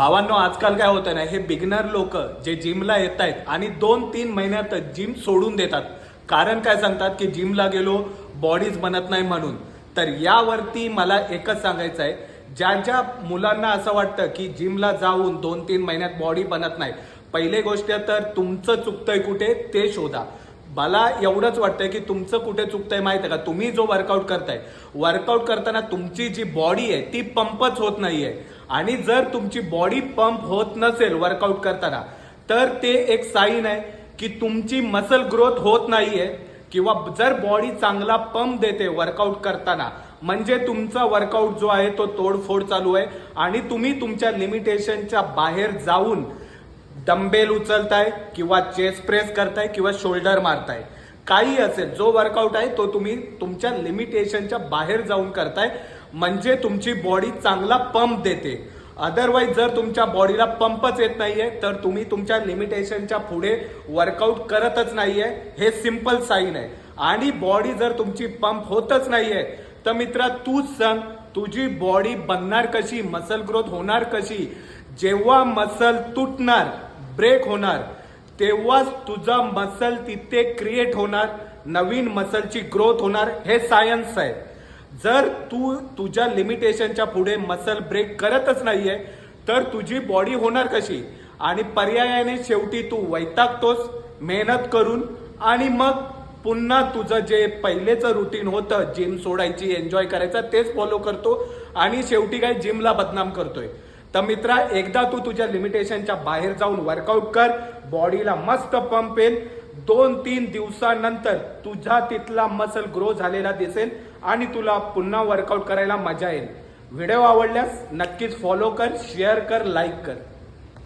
भावांनो आजकाल काय होतं ना हे बिगनर लोक जे जिमला येत आहेत आणि दोन तीन महिन्यातच जिम सोडून देतात. कारण काय सांगतात की जिमला गेलो बॉडीज बनत नाही म्हणून. तर यावरती मला एकच सांगायचं आहे ज्या ज्या मुलांना असं वाटतं की जिमला जाऊन दोन तीन महिन्यात बॉडी बनत नाही पहिले गोष्ट तर तुमचं चुकतंय कुठे ते शोधा. मला एवढंच वाटतंय की तुमचं कुठे चुकतंय माहिती आहे का? तुम्ही जो वर्कआउट करताय वर्कआउट करताना तुमची जी बॉडी आहे ती पंपच होत नाहीये. आणि जर तुमची बॉडी पंप होत नसेल वर्कआउट करताना तर ते एक साईन आहे की तुमची मसल ग्रोथ होत नाहीये. किंवा जर बॉडी चांगला पंप देते वर्कआउट करताना म्हणजे तुमचा वर्कआउट जो आहे तो तोडफोड चालू आहे. आणि तुम्ही तुमच्या लिमिटेशनच्या बाहेर जाऊन डंबेल उचलताय किंवा चेस्ट प्रेस करताय किंवा शोल्डर मारताय. काही असेल जो वर्कआउट आहे तो तुम्ही तुमच्या लिमिटेशनच्या बाहेर जाऊन करताय. म्हणजे तुमची बॉडी चांगला पंप देते. अदरवाईज जर तुमच्या बॉडीला पंपच येत नाहीये तर तुम्ही तुमच्या लिमिटेशनच्या पुढे वर्कआउट करतच नाहीये. हे सिंपल साईन आहे. आणि बॉडी जर तुमची पंप होतच नाहीये तर मित्रा तूच सांग तुझी बॉडी बनणार कशी? मसल ग्रोथ होणार कशी? जेव्हा मसल तुटणार ब्रेक होणार तेव्हाच तुझा मसल तिथे क्रिएट होणार नवीन मसलची ग्रोथ होणार. हे सायन्स आहे. जर तू तुझ्या लिमिटेशनच्या पुढे मसल ब्रेक करतच नाहीये तर तुझी बॉडी होणार कशी? आणि पर्यायाने शेवटी तू वैतागतोस मेहनत करून आणि मग पुन्हा तुझं जे पहिलेचं रुटीन होतं जिम सोडायची एन्जॉय करायचं तेच फॉलो करतो आणि शेवटी काय जिमला बदनाम करतोय. तर मित्रा एकदा तू तुझ्या लिमिटेशनच्या बाहेर जाऊन वर्कआउट कर बॉडीला मस्त पंप येईल दोन तीन दिवसानंतर तुझा तिथला मसल ग्रो झालेला दिसेल आणि तुला पुन्हा वर्कआउट करायला मजा येईल. व्हिडिओ आवडल्यास नक्कीच फॉलो कर शेअर कर लाईक कर.